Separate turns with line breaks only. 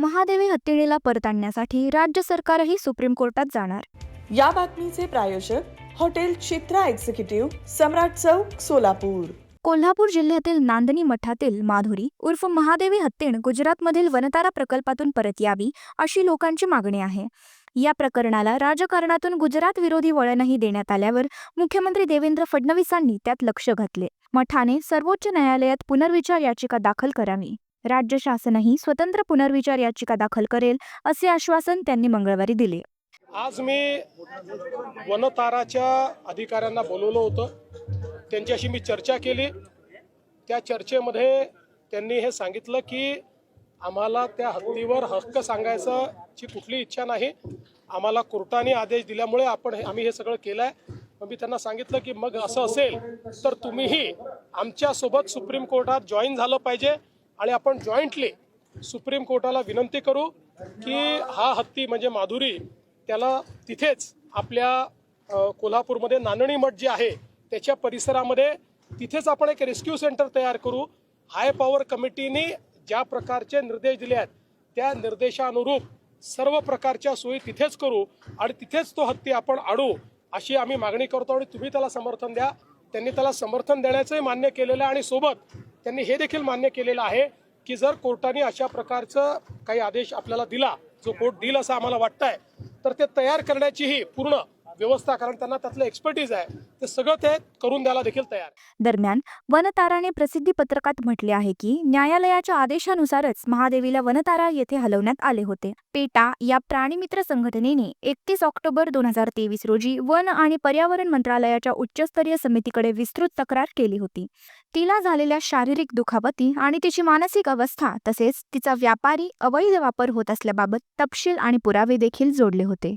महादेवी हत्तीणीला परत आणण्यासाठी राज्य सरकारही सुप्रीम कोर्टात जाणार.
या बातमीचे प्रायोजक हॉटेल चित्रा एक्झिक्युटिव्ह सम्राट चौक सोलापूर.
कोल्हापूर जिल्ह्यातील नांदणी मठातील माधुरी उर्फ महादेवी हत्तीण गुजरातमधील वनतारा प्रकल्पातून परत यावी अशी लोकांची मागणी आहे. या प्रकरणाला राजकारणातून गुजरात विरोधी वळणही देण्यात आल्यावर मुख्यमंत्री देवेंद्र फडणवीसांनी त्यात लक्ष घातले. मठाने सर्वोच्च न्यायालयात पुनर्विचार याचिका दाखल करावी. राज्य शासनही स्वतंत्र पुनर्विचार याचिका दाखल करेल असे आश्वासन त्यांनी मंगळवारी दिले.
आज मी वनताराच्या अधिकाऱ्यांना बोलवलं होतं. त्यांच्याशी मी चर्चा केली. त्या चर्चेमध्ये त्यांनी हे सांगितलं की आम्हाला त्या हत्तीवर हक्क सांगायची कुठली इच्छा नाही. आम्हाला कोर्टाने आदेश दिल्यामुळे आपण हे- आम्ही हे सगळं केलं आहे मग मी त्यांना सांगितलं की मग असं असेल तर तुम्हीही आमच्यासोबत सुप्रीम कोर्टात जॉईन झालं पाहिजे. आणि आपण जॉईंटली सुप्रीम कोर्टाला विनंती करू की हा हत्ती म्हणजे माधुरी त्याला तिथेच आपल्या कोल्हापूरमध्ये नानणी मठ जे आहे त्याच्या परिसरामध्ये तिथेच आपण एक रेस्क्यू सेंटर तयार करू. हाय पॉवर कमिटीने ज्या प्रकारचे निर्देश दिले आहेत त्या निर्देशानुरूप सर्व प्रकारच्या सोयी तिथेच करू आणि तिथेच तो हत्ती आपण आणू अशी आम्ही मागणी करतो आणि तुम्ही त्याला समर्थन द्या. त्यांनी त्याला समर्थन देण्याचंही मान्य केलेलं आहे आणि सोबत त्यांनी हे देखील मान्य केलेलं आहे की जर कोर्टाने अशा प्रकारचं काही आदेश आपल्याला दिला जो कोर्ट देईल असं आम्हाला वाटतंय तर ते तयार करण्याचीही पूर्ण व्यवस्था कारण त्यांना त्यातलं एक्सपर्टीज आहे. ते सगळं ते करून द्यायला देखील तयार
दरम्यान वनताराने प्रसिद्धी पत्रकात म्हटले आहे की न्यायालयाच्या आदेशानुसारच महादेवीला वनतारा येथे हलवण्यात आले होते. पेटा या प्राणीमित्र संघटनेने एकतीस ऑक्टोबर दोन हजार तेवीस रोजी वन आणि पर्यावरण मंत्रालयाच्या उच्चस्तरीय समितीकडे विस्तृत तक्रार केली होती. तिला झालेल्या शारीरिक दुखापती आणि तिची मानसिक अवस्था तसेच तिचा व्यापारी अवैध वापर होत असल्याबाबत तपशील आणि पुरावे देखील जोडले होते.